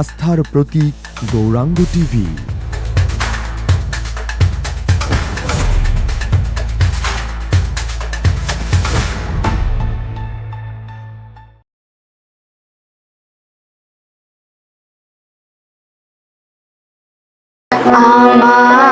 আস্থার প্রতীক গৌরাঙ্গ টিভি। আমার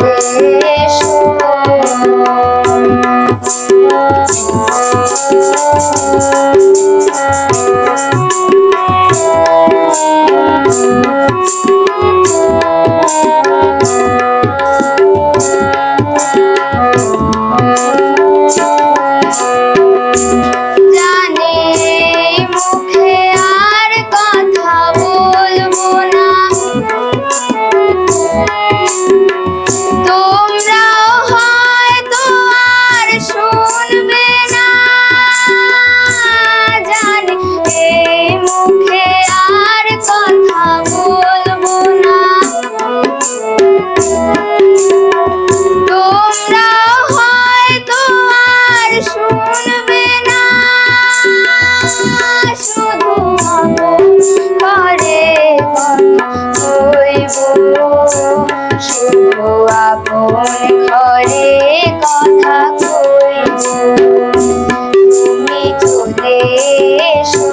Thank you. আপন ঘরে কথা কইব তুমি চলে এসো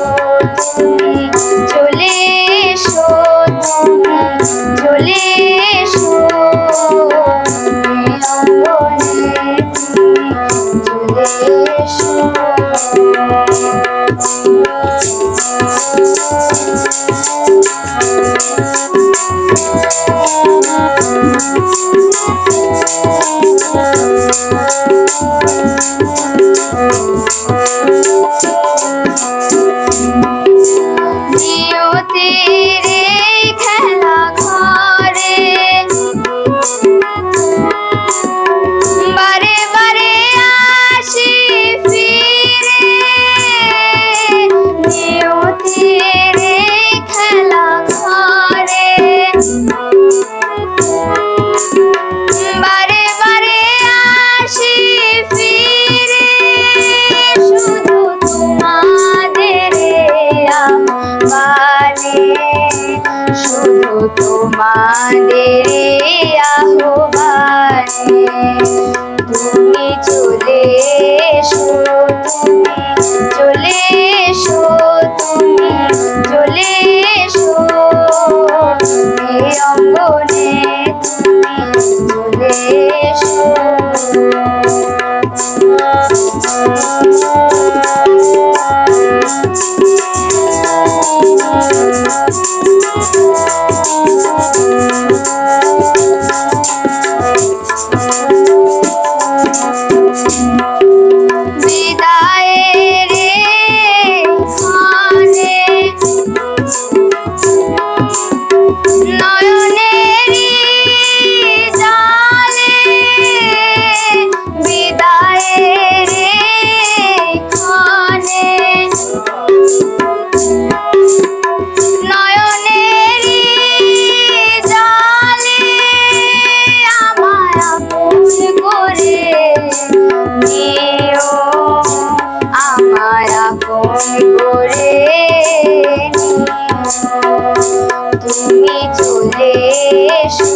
তুমি চলে এসো তুমি চলে এসো Thank you. Música চাঁদের আহ্বানে তুমি চলে এসো। তুমি চলে এসো।